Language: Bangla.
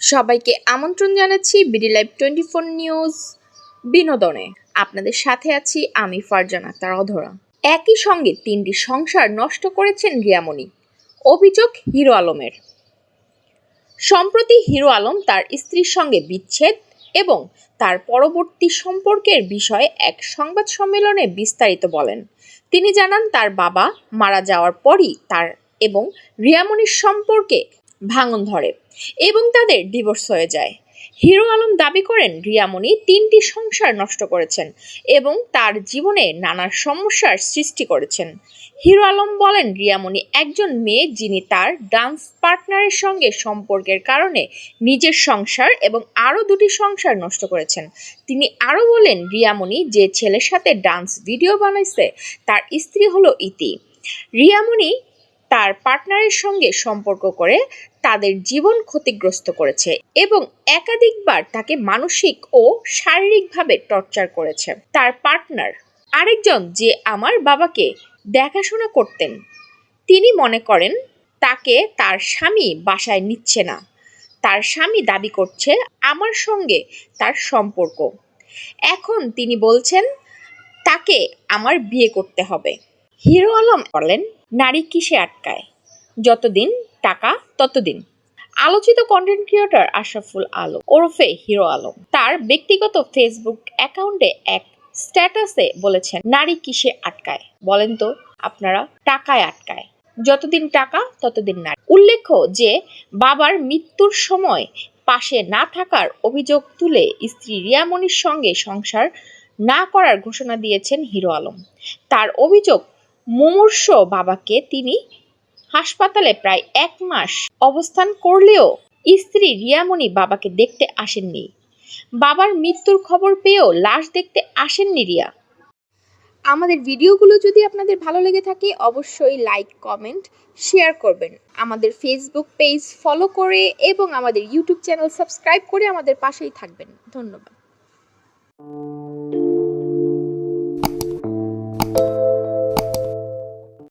সবাইকে আমন্ত্রণ জানাচ্ছি BD live twenty four news বিনোদনে। আপনাদের সাথে আছি আমি ফারজানা তার অধরা। একই সঙ্গে তিনটি সংসার নষ্ট করেছেন রিয়ামণি। অভিযোগ হিরো আলমের। সম্প্রতি হিরো আলম তার স্ত্রীর সঙ্গে বিচ্ছেদ এবং তার পরবর্তী সম্পর্কের বিষয়ে এক সংবাদ সম্মেলনে বিস্তারিত বলেন। তিনি জানান, তার বাবা মারা যাওয়ার পরই তার এবং রিয়ামণির সম্পর্কে ভাঙন ধরে এবং তাদের ডিভোর্স হয়ে যায়। হিরো আলম দাবি করেন, রিয়ামণি তিনটি সংসার নষ্ট করেছেন এবং তার জীবনে নানা সমস্যার সৃষ্টি করেছেন। হিরো আলম বলেন, রিয়ামণি একজন মেয়ে যিনি তার ডান্স পার্টনারের সঙ্গে সম্পর্কের কারণে নিজের সংসার এবং আরও দুটি সংসার নষ্ট করেছেন। তিনি আরও বলেন, রিয়ামণি যে ছেলের সাথে ডান্স ভিডিও বানাইছে, তার স্ত্রী হলো ইতি। রিয়ামণি তার পার্টনারের সঙ্গে সম্পর্ক করে তাদের জীবন ক্ষতিগ্রস্ত করেছে এবং একাধিকবার তাকে মানসিক ও শারীরিকভাবে টর্চার করেছে। তার পার্টনার আরেকজন যে আমার বাবাকে দেখাশোনা করতেন, তিনি মনে করেন তাকে তার স্বামী বাসায় নিচ্ছে না। তার স্বামী দাবি করছে আমার সঙ্গে তার সম্পর্ক। এখন তিনি বলছেন, তাকে আমার বিয়ে করতে হবে। হিরো আলম বলেন নারী কিসে আটকায়? যতদিন টাকা, ততদিন। আলোচিত কন্টেন্ট ক্রিয়েটর আশরাফুল আলম, ওরফে হিরো আলম। তার ব্যক্তিগত ফেসবুক অ্যাকাউন্টে এক স্ট্যাটাসে বলেছেন, নারী কিসে আটকায়? বলেন তো, আপনারা, টাকায় আটকায়। যতদিন টাকা, ততদিন নারী। উল্লেখ্য যে, বাবার মৃত্যুর সময় পাশে না থাকার অভিযোগ তুলে স্ত্রী রিয়ামণির সঙ্গে সংসার না করার ঘোষণা দিয়েছেন হিরো আলম। তার অভিযোগ মুমূর্ষ বাবাকে তিনি হাসপাতালে প্রায় এক মাস অবস্থান করলেও স্ত্রী রিয়ামণি বাবাকে দেখতে আসেননি। বাবার মৃত্যুর খবর পেয়েও লাশ দেখতে আসেননি রিয়া। আমাদের ভিডিওগুলো যদি আপনাদের ভালো লেগে থাকে, অবশ্যই লাইক, কমেন্ট, শেয়ার করবেন। আমাদের ফেসবুক পেজ ফলো করে এবং আমাদের ইউটিউব চ্যানেল সাবস্ক্রাইব করে আমাদের পাশেই থাকবেন। ধন্যবাদ।